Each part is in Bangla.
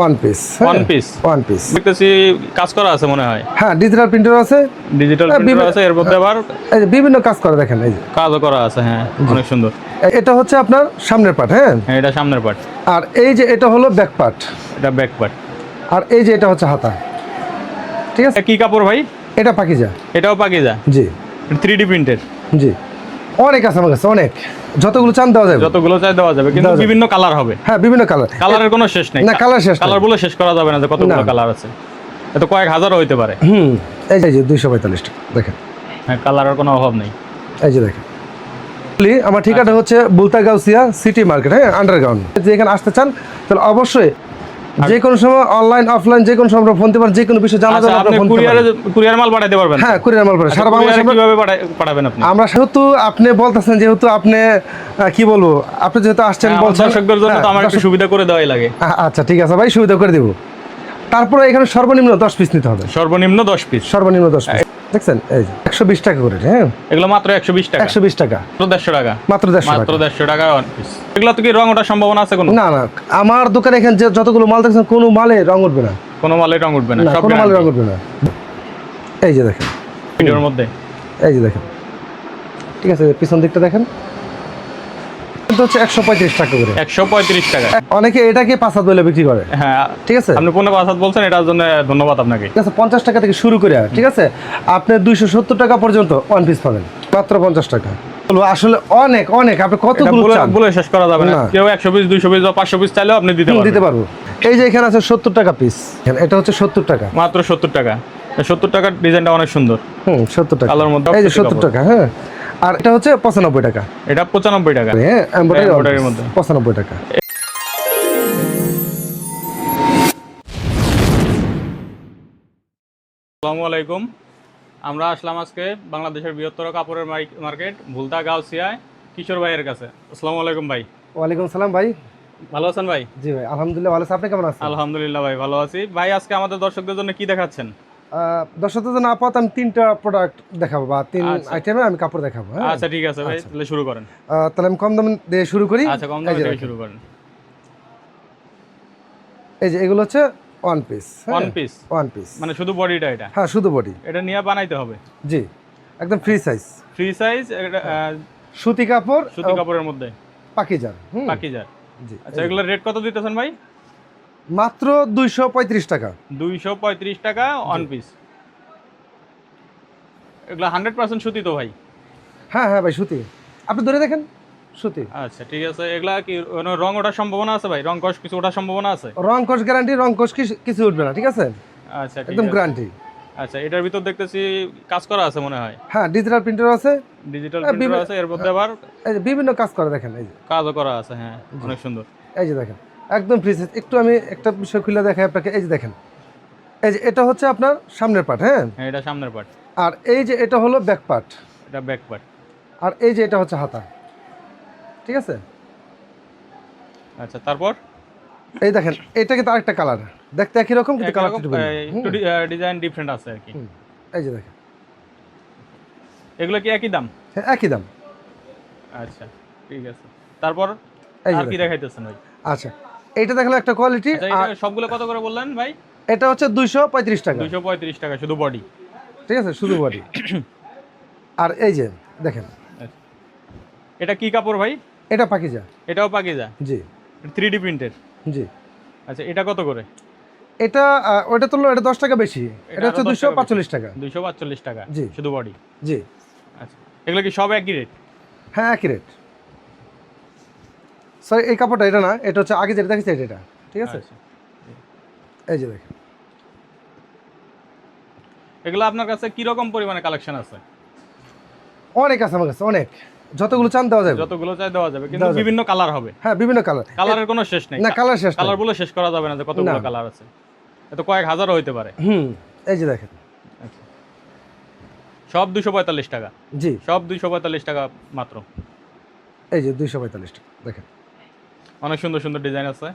One piece One piece? One piece দেখতেছি কাজ করা আছে মনে হয়। হ্যাঁ ডিজিটাল প্রিন্টার আছে। ডিজিটাল হ্যাঁ, আছে এর মধ্যে আবার এই যে বিভিন্ন কাজ করে দেখেন এই যে। কাজও করা আছে হ্যাঁ অনেক সুন্দর। এটা হচ্ছে আপনার সামনের পার্ট হ্যাঁ? হ্যাঁ এটা সামনের পার্ট আর এই যে এটা হলো ব্যাক পার্ট এটা ব্যাক পার্ট আর এই যে এটা হচ্ছে হাতা। ঠিক আছে? কি কাপড় ভাই? এটা পাকিজা। এটাও পাকিজা? জি। থ্রি ডি প্রিন্টের জি। অনেক আছে আমার কাছে অনেক। যতগুলো চান দেওয়া যাবে। যতগুলো চাই দেওয়া যাবে কিন্তু বিভিন্ন কালার হবে। হ্যাঁ বিভিন্ন কালার। কালারের কোনো শেষ নেই। না, colour শেষ। কালার বলে শেষ করা যাবে না যে কতগুলো। কালার আছে। এত কয়েক হাজারও হইতে পারে। হুম এই যে- যে দুইশো পঁয়তাল্লিশ টাকা দেখেন। হ্যাঁ কালারের কোনো অভাব নেই। এই যে দেখেন। আমার ঠিকানা হচ্ছে বুলতা গাউসিয়া সিটি মার্কেট হ্যাঁ আন্ডারগ্রাউন্ড। যদি এখানে আসতে চান তাহলে অবশ্যই যে কোনো সময় অনলাইন অফলাইন যে কোনো সময় আপনারা ফোন দিতে পারেন যে কোনো বিষয়ে জানা আচ্ছা যাবে আপনি কুরিয়ারে কুরিয়ার মাল পাঠাতে পারবেন? হ্যাঁ কুরিয়ার মাল পাঠান সারা বাংলাদেশে আমরা- কীভাবে পাঠাবেন আপনি? আমরা যেহেতু আপনি বলতেছেন যেহেতু আপনি কি বলব আপনি যেহেতু আসছেন হ্যাঁ, বলছেন দর্শকদের জন্য তো হ্যাঁ, আমার একটু সুবিধা করে দেওয়াই লাগে। আচ্ছা ঠিক আছে ভাই সুবিধা করে দিব। তারপরে এখানে সর্বনিম্ন দশ পিস নিতে হবে। সর্বনিম্ন দশ পিস সর্বনিম্ন দশ পিস দেখছেন? এই একশো বিশ টাকা করে হ্যাঁ? এগুলো মাত্র একশো বিশ টাকা। একশো বিশ টাকা। মাত্র দেড়শো টাকা। মাত্র দেড়শো মাত্র টাকা দেড়শো টাকা এগুলো তো কি রং ওঠার সম্ভাবনা আছে কোনো? না না আমার দোকানে এখানে যে যতগুলো মাল দেখছেন কোনো মালে রং উঠবে না। কোনো মালে রং উঠবে না না কোনো মালে রং উঠবে না। এই যে দেখেন। ভিডিওর মধ্যে। এই যে দেখেন। ঠিক আছে পিছন দিকটা দেখেন। কিন্তু হচ্ছে একশো পঁয়ত্রিশ টাকা করে। একশো পঁয়ত্রিশ টাকা। অনেকে এটাকে পাঁচ হাত বলে বিক্রি করে। হ্যাঁ ঠিক আছে? আপনি পনেরো পাঁচ হাত বলছেন এটার জন্য ধন্যবাদ আপনাকে। ঠিক আছে পঞ্চাশ টাকা থেকে শুরু করে ঠিক আছে? আপনি দুইশো সত্তর টাকা পর্যন্ত ওয়ান পিস পাবেন মাত্র পঞ্চাশ টাকা। আসলে অনেক অনেক আপনি এটা বলে শেষ করা যাবে না। না। কেউ একশো পিস দুইশো পিস বা পাঁচশো পিস চাইলেও আপনি দিতে দিতে পারব। এই যে এখানে আছে সত্তর টাকা পিস এটা হচ্ছে সত্তর টাকা। মাত্র সত্তর টাকা। সত্তর টাকার ডিজাইনটা অনেক সুন্দর। হুম সত্তর টাকা। কালোর মধ্যে এই যে সত্তর টাকা হ্যাঁ। আর এটা হচ্ছে পঁচানব্বই টাকা। এটা পঁচানব্বই টাকা। হ্যাঁ এমব্রয়ডারির মধ্যে। পঁচানব্বই টাকা। আসসালামু আলাইকুম। আমরা আসলাম আজকে বাংলাদেশের বৃহত্তর কাপড়ের মার্ক- মার্কেট ভুলতা গাউসিয়ায় কিশোর ভাইয়ের কাছে। আসসালামু আলাইকুম ভাই। ওয়ালাইকুম সালাম ভাই। ভালো আছেন ভাই? জি ভাই আলহামদুলিল্লাহ ভালো আছি আপনি কেমন আছেন? আলহামদুলিল্লাহ ভাই ভালো আছি। ভাই আজকে আমাদের দর্শকদের জন্য কি দেখাচ্ছেন? দর্শকদের জন্য আপাতত আমি তিনটা প্রোডাক্ট দেখাবো বা তিন আচ্ছা। আইটেমে আমি কাপড় দেখাবো হ্যাঁ? আচ্ছা ঠিক আছে ভাই তাহলে শুরু করেন। তাহলে আমি কম দাম দিয়ে শুরু করি। আচ্ছা কম দামে যে থেকে দেখেন। শুরু করেন। এই যে এগুলো হচ্ছে one piece one piece one piece মানে শুধু বডিটা এটা? হ্যাঁ শুধু বডি এটা নিয়ে বানাইতে হবে? জি একদম ফ্রি সাইজ ফ্রি সাইজ সুতি কাপড় সুতি কাপড়ের মধ্যে? পাকিজার হুম। পাকিজার। জি। আচ্ছা এগুলোর রেট কত দিতেছেন ভাই? মাত্র দুইশো পঁয়ত্রিশ টাকা। দুইশো পঁয়ত্রিশ টাকা ওয়ান পিস এগুলো হান্ড্রেড পার্সেন্ট সুতি তো ভাই। হ্যাঁ হ্যাঁ ভাই সুতি। আপনি ধরে দেখেন সুতি। আচ্ছা ঠিক আছে। এগুলা কি রং ওঠার সম্ভাবনা আছে ভাই? রং কষ কিছু ওঠার সম্ভাবনা আছে? রং কস গ্যারান্টি রং কস কিছু- উঠবে না ঠিক আছে? আচ্ছা একদম গ্যারান্টি আচ্ছা এটার ভিতর দেখতেছি কাজ করা আছে মনে হয়? হ্যাঁ ডিজিটাল প্রিন্টার আছে। ডিজিটাল প্রিন্টার আছে এর মধ্যে আবার বিভিন্ন কাজ করে দেখেন এই যে। কাজও করা আছে হ্যাঁ অনেক সুন্দর। এই যে দেখেন। একদম ফ্রি সাইজ একটু আমি একটা বিষয় খুলে দেখাই আপনাকে। এই যে দেখেন এই যে এটা হচ্ছে আপনার সামনের পার্ট হ্যাঁ? হ্যাঁ এটা সামনের পার্ট আর এই যে এটা হলো ব্যাক পার্ট এটা ব্যাক পার্ট আর এই যে এটা হচ্ছে হাতা। ঠিক আছে? আচ্ছা তারপর? এই দেখেন এটা কিন্তু আরেকটা কালার দেখতে একই রকম কিন্তু কালার একটু ডিজাইন ডিফারেন্ট আছে আর কি। এই যে দেখেন। এগুলো কি একই দাম? হ্যাঁ একই দাম। আচ্ছা ঠিক আছে। তারপর আর কি দেখাইতেছেন ভাই? আচ্ছা এইটা দেখলাম একটা কোয়ালিটি আচ্ছা আর সবগুলো কত করে বললেন ভাই? এটা হচ্ছে দুইশো পঁয়ত্রিশ টাকা। দুইশো পঁয়ত্রিশ টাকা শুধু বডি ঠিক আছে শুধু বডি আর এই যে দেখেন। এটা কি কাপড় ভাই? এটা পাকিজা। এটাও পাকিজা? জি। থ্রি ডি প্রিন্টের জি। আচ্ছা এটা কত করে? এটা ওটা তুললো এটা দশ টাকা বেশি। এটা হচ্ছে আরও 10 দুশো টাকা পাঁচচল্লিশ টাকা। দুইশো পাঁচচল্লিশ টাকা জি। শুধু বডি জি। আচ্ছা এগুলো কি সব একই রেট হ্যাঁ একই রেট সরি এই কাপড়টা এটা না এটা হচ্ছে আগে যেটা দেখেছি এটা এটা ঠিক আছে? আচ্ছা। এই যে দেখেন। এগুলো আপনার কাছে কি রকম পরিমাণে কালেকশন আছে? অনেক আছে আমার কাছে অনেক। যতগুলো চান দেওয়া যাবে। যতগুলো চাই দেওয়া যাবে কিন্তু বিভিন্ন কালার হবে। হ্যাঁ বিভিন্ন কালার কালারের কোনো শেষ নেই। না কালার শেষ। কালার বলে শেষ করা যাবে না যে কতগুলো কালার আছে। এত কয়েক হাজার হইতে পারে। হুম এই যে দেখেন। সব দুশো পঁয়তাল্লিশ টাকা। জি। সব দুইশো পঁয়তাল্লিশ টাকা মাত্র। এই যে দুইশো পঁয়তাল্লিশ টাকা দেখেন। অনেক সুন্দর সুন্দর ডিজাইন আছে।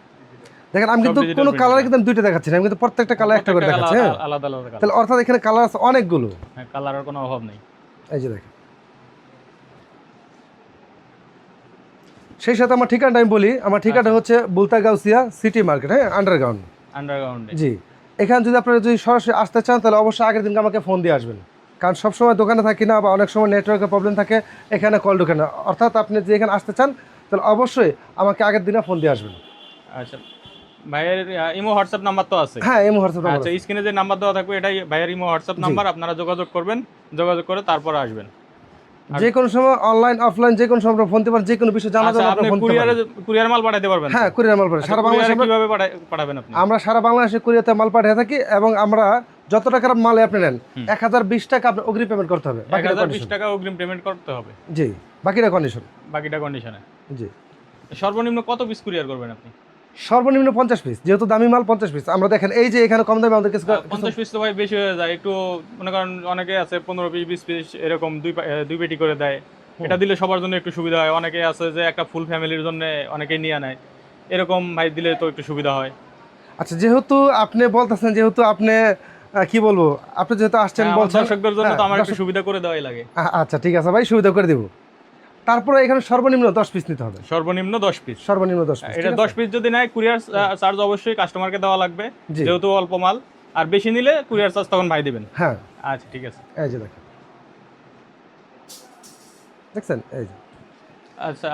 দেখেন আমি কিন্তু কোনো কালার। কিন্তু দুইটা দেখাচ্ছি না আমি কিন্তু প্রত্যেকটা কালার একটা করে দেখাচ্ছি হ্যাঁ। আলাদা আলাদা কালার তাহলে অর্থাৎ এখানে কালার আছে অনেকগুলো। হ্যাঁ কালারের কোনো অভাব নেই। এই যে দেখেন। সেই সাথে আমার ঠিকানাটা আমি বলি আমার ঠিকানা হচ্ছে বুলতা গাউসিয়া সিটি মার্কেট হ্যাঁ আন্ডারগ্রাউন্ড আন্ডারগ্রাউন্ডে জি। এখানে যদি আপনারা যদি সরাসরি আসতে চান তাহলে অবশ্যই আগের দিনকে আমাকে ফোন দিয়ে আসবেন। কারণ সবসময় দোকানে থাকি না বা অনেক সময় নেটওয়ার্কের প্রবলেম থাকে এখানে কল ঢোকে না। অর্থাৎ আপনি যে এখানে আসতে চান তাহলে অবশ্যই আমাকে আগের দিনে ফোন দিয়ে আসবেন। আচ্ছা। ভাইয়ের ইমো হোয়াটসঅ্যাপ নাম্বার তো আছে। হ্যাঁ এই মুহূর্তে আচ্ছা স্ক্রিনে যে নাম্বার দেওয়া থাকবে এটাই ভাইয়ের ইমো হোয়াটসঅ্যাপ নাম্বার আপনারা যোগাযোগ করবেন যোগাযোগ করে তারপর আসবেন। যে কোনো সময় অনলাইন অফলাইন যে কোনো সময় ফোন দিতে পারেন যে কোনো বিষয় আচ্ছা আপনি কুরিয়ারে কুরিয়ার মাল পাঠাতে পারবেন হ্যাঁ কুরিয়ার মাল পাঠাই। সারা বাংলাদেশে আমরা- কীভাবে পাঠাবেন আপনি? আমরা সারা বাংলাদেশে কুরিয়াতে মাল পাঠিয়ে থাকি এবং আমরা যত টাকার মাল আপনি নেন এক হাজার বিশ টাকা আপনি অগ্রিম পেমেন্ট করতে হবে। এক বাকিটা হাজার বিশ টাকা অগ্রিম পেমেন্ট করতে হবে। জি বাকিটা কন্ডিশন বাকিটা কন্ডিশনে জি। সর্বনিম্ন কত পিস কুরিয়ার করবেন আপনি? সর্বনিম্ন পঞ্চাশ পিস যেহেতু দামি মাল পঞ্চাশ পিস আমরা দেখেন এই যে এখানে কম দামে আমাদের কিছু পঞ্চাশ পিস তো ভাই বেশি হয়ে যায়। একটু মনে করেন অনেকে আছে পনেরো পিস বিশ পিস এরকম দুই দুই পেটি করে দেয়। এটা দিলে সবার জন্য একটু সুবিধা হয়। অনেকে আছে যে একটা ফুল ফ্যামিলির জন্য অনেকে নিয়ে নেয়। এরকম ভাই দিলে তো একটু সুবিধা হয়। আচ্ছা যেহেতু আপনি বলতেছেন যেহেতু আপনি কি বলব? আপনি যেহেতু আসছেন হ্যাঁ, বলছেন দর্শকদের জন্য তো হ্যাঁ, আমার একটু সুবিধা করে দেওয়াই লাগে। আচ্ছা ঠিক আছে ভাই সুবিধা করে দিব। তারপরে এখানে সর্বনিম্ন দশ পিস নিতে হবে। সর্বনিম্ন দশ পিস সর্বনিম্ন দশ পিস এটা দশ পিস যদি নেয় কুরিয়ার চার্জ অবশ্যই কাস্টমারকে দেওয়া লাগবে যেহেতু অল্প মাল। আর বেশি নিলে কুরিয়ার চার্জ তখন ভাই দিবেন। হ্যাঁ। আচ্ছা ঠিক আছে। এই যে দেখেন। দেখছেন? এই যে। আচ্ছা।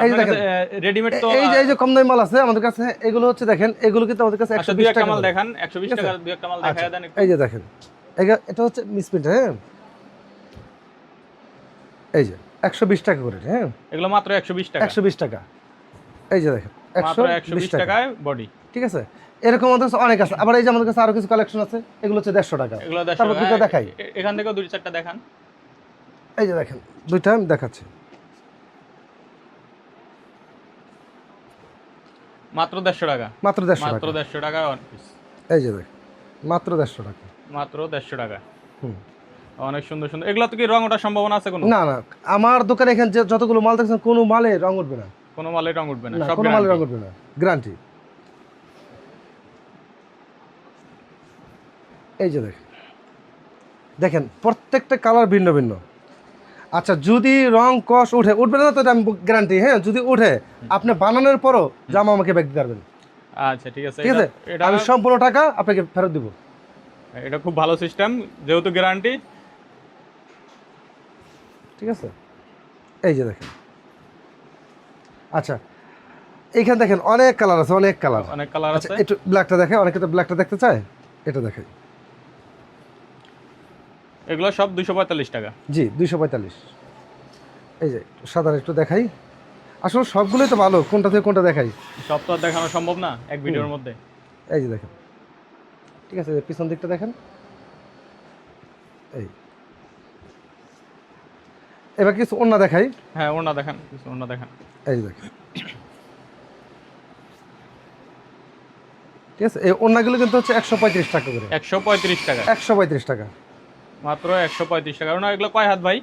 রেডিমেড তো এই যে এই যে কম দামি মাল আছে আমাদের কাছে এগুলো হচ্ছে দেখেন এগুলো কিন্তু আমাদের কাছে আচ্ছা একশো দুই বিশ একটা টাকা মাল দেখান একশো বিশ ঠিক দুই একটা মাল আচ্ছা, দেখায় দেন একটু। এই যে দেখেন। এটা হচ্ছে মিসপ্রিন্ট হ্যাঁ? এই যে। একশো বিশ টাকা করে হ্যাঁ? এগুলো মাত্র একশো বিশ টাকা। একশো বিশ টাকা। এই যে দেখেন একশো বিশ বিশ টাকা। টাকায় বডি ঠিক আছে? এরকম আমাদের কাছে অনেক আছে। আবার এই যে আমাদের কাছে আরও কিছু কালেকশন আছে এগুলো হচ্ছে দেড়শো টাকা। এগুলো তারপর দুটো। দেখাই। এখান থেকেও দুই চারটা দেখান। এই যে দেখেন দুইটা আমি দেখাচ্ছি। মাত্র দেড়শো টাকা। মাত্র দেড়শো মাত্র দেড়শো টাকা এই যে দেখেন মাত্র দেড়শো টাকা। মাত্র দেড়শো টাকা। হুম। অনেক সুন্দর সুন্দর। এগুলো তো কি রং ওঠার সম্ভাবনা আছে কোনো? না না। আমার দোকানে এখানে যে যতগুলো মাল দেখছেন কোনো মালে রং উঠবে না। কোনো মালে রং উঠবে না কোনো মালে রং উঠবে না গ্যারান্টি এই যে দেখেন। দেখেন প্রত্যেকটা কালার ভিন্ন ভিন্ন। আচ্ছা যদি রং কস উঠে উঠবে না তো এটা আমি গ্যারান্টি হ্যাঁ? যদি উঠে আপনি বানানোর পরও জামা আমাকে ব্যাগ দিতে পারবেন। আচ্ছা ঠিক আছে। ঠিক আছে? আমি সম্পূর্ণ টাকা আপনাকে ফেরত দিব। এটা খুব ভালো সিস্টেম যেহেতু গ্যারান্টি ঠিক আছে? এই যে দেখেন। আচ্ছা এইখানে দেখেন অনেক কালার আছে অনেক কালার। অনেক কালার আচ্ছা আছে। একটু ব্ল্যাকটা দেখে অনেকে তো ব্ল্যাকটা দেখতে চায় এটা দেখাই এগুলো সব দুশো পঁয়তাল্লিশ টাকা। জি দুইশো পঁয়তাল্লিশ। এই যে সাধারণ একটু দেখাই। আসলে সবগুলোই তো ভালো কোনটা থেকে কোনটা দেখাই? সব তো আর দেখানো সম্ভব না এক ভিডিওর মধ্যে। এই যে দেখেন। ঠিক আছে পিছন দিকটা দেখেন। এই এবার কিছু অন্য দেখাই। হ্যাঁ ওনা দেখান কিছু ওনা দেখান। এই দেখেন। ঠিক আছে এই অন্যগুলো কিন্তু হচ্ছে একশো পঁয়ত্রিশ টাকা করে। একশো পঁয়ত্রিশ টাকা। একশো পঁয়ত্রিশ টাকা। মাত্র একশো পঁয়ত্রিশ টাকা। ওনা এগুলো কয় হাত ভাই?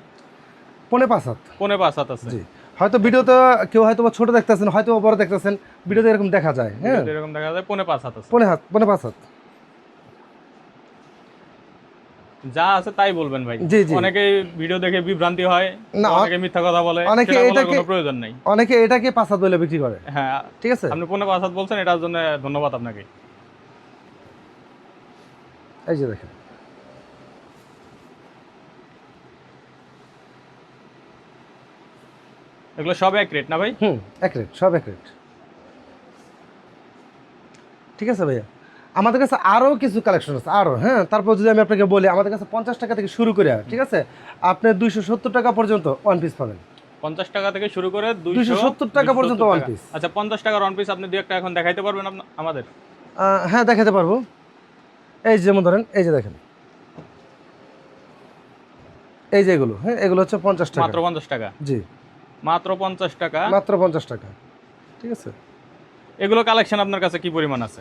পনে পাঁচ হাত। পনে পাঁচ হাত আছে। জি। হয়তো ভিডিওতে কেউ হয়তো ছোট দেখতেছেন হয়তো বড় দেখতেছেন ভিডিওতে এরকম দেখা যায় হ্যাঁ? এরকম দেখা যায় পনে পাঁচ হাত আছে। পনে হাত পনে পাঁচ হাত। যা আছে তাই বলবেন ভাই। জি, জি। অনেকে ভিডিও দেখে বিভ্রান্তি হয় না, অনেকে মিথ্যা কথা বলে অনেকে এটাকে- কোনো প্রয়োজন নাই। অনেকে এটাকে বলে বিক্রি করে। হ্যাঁ ঠিক আছে? আপনি পনে পাঁচ হাত বলছেন এটার জন্য ধন্যবাদ আপনাকে। এই যে দেখেন। এগুলো সব এক রেট না ভাই? হুম এক রেট সব এক রেট ঠিক আছে ভাইয়া? আমাদের কাছে আরও কিছু কালেকশন আছে আরও হ্যাঁ? তারপর যদি আমি আপনাকে বলি আমাদের কাছে পঞ্চাশ টাকা থেকে শুরু করে ঠিক আছে? আপনি দুইশো সত্তর টাকা পর্যন্ত ওয়ান পিস পাবেন। পঞ্চাশ টাকা থেকে শুরু করে 270 টাকা পর্যন্ত one piece। আচ্ছা পঞ্চাশ টাকার ওয়ান পিস আপনি দুই একটা এখন দেখাইতে পারবেন আমাদের? হ্যাঁ দেখাতে পারব। এই যেমন ধরেন এই যে দেখেন। এই যে এগুলো হ্যাঁ এগুলো হচ্ছে পঞ্চাশ টাকা। মাত্র পঞ্চাশ টাকা? জি। মাত্র পঞ্চাশ টাকা? মাত্র পঞ্চাশ টাকা ঠিক আছে? এগুলো কালেকশন আপনার কাছে কি পরিমাণ আছে?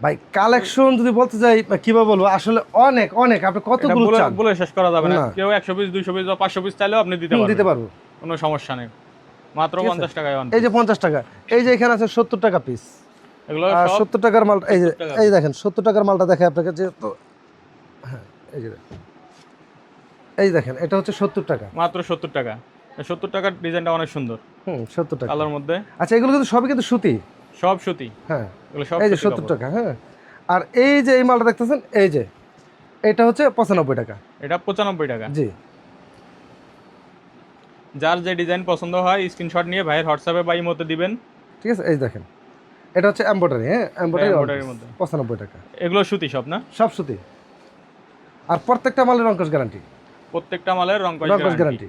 ভাই কালেকশন যদি বলতে যাই কীভাবে বলব আসলে অনেক অনেক। আপনি কতগুলো চান? বলে শেষ করা যাবে না। কেউ একশো পিস দুইশো পিস বা পাঁচশো পিস চাইলেও আপনি দিতে পারবেন। দিতে পারব। কোনো সমস্যা নেই। মাত্র ঠিক আছে। পঞ্চাশ টাকায় one এই যে পঞ্চাশ টাকা। এই যে এখানে আছে সত্তর টাকা পিস এগুলো সব সত্তর টাকার মাল এই যে এই দেখেন সত্তর টাকার মালটা দেখে আপনাকে যে তো হ্যাঁ এই যে এই দেখেন এটা হচ্ছে সত্তর টাকা। মাত্র সত্তর টাকা। সত্তর টাকার ডিজাইনটা অনেক সুন্দর। হুম সত্তর টাকা। কালার মধ্যে। আচ্ছা এগুলো কিন্তু সবই কিন্তু সুতি। সব সুতি। হ্যাঁ। এই যে সত্তর টাকা হ্যাঁ। আর এই যে এই মালটা দেখতেছেন এই যে এটা হচ্ছে পঁচানব্বই টাকা। এটা পঁচানব্বই টাকা। জি। যার যে ডিজাইন পছন্দ হয় স্ক্রিনশট নিয়ে ভাইয়ের হোয়াটসঅ্যাপে বা ইমোতে দিবেন। ঠিক আছে এই দেখেন। এটা হচ্ছে এম্বয়ডারি হ্যাঁ এম্বয়ডারি মধ্যে। পঁচানব্বই টাকা। এগুলো সুতি সব না? সব সুতি। আর প্রত্যেকটা মালের রঙ্কশ গ্যারান্টি প্রত্যেকটা মালের রং রঙ্কশ গ্যারান্টি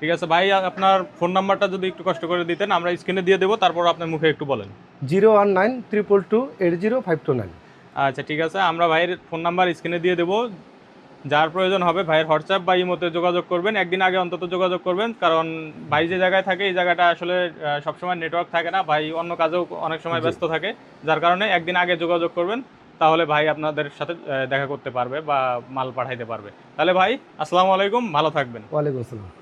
ঠিক আছে ভাই আপনার ফোন নাম্বারটা যদি একটু কষ্ট করে দিতেন আমরা স্ক্রিনে দিয়ে দেবো তারপর আপনার মুখে একটু বলেন। Zero one nine triple two eight zero five two nine আচ্ছা ঠিক আছে আমরা ভাইয়ের ফোন নাম্বার স্ক্রিনে দিয়ে দেবো। যার প্রয়োজন হবে ভাইয়ের হোয়াটসঅ্যাপ বা ইমোতে যোগাযোগ করবেন একদিন আগে অন্তত যোগাযোগ করবেন কারণ ভাই যে জায়গায় থাকে এই জায়গাটা আসলে সবসময় নেটওয়ার্ক থাকে না ভাই অন্য কাজেও অনেক সময় ব্যস্ত থাকে যার কারণে একদিন আগে যোগাযোগ করবেন তাহলে ভাই আপনাদের সাথে দেখা করতে পারবে বা মাল পাঠাইতে পারবে। তাহলে ভাই আসসালামু আলাইকুম ভালো থাকবেন। ওয়ালাইকুম আসসালাম।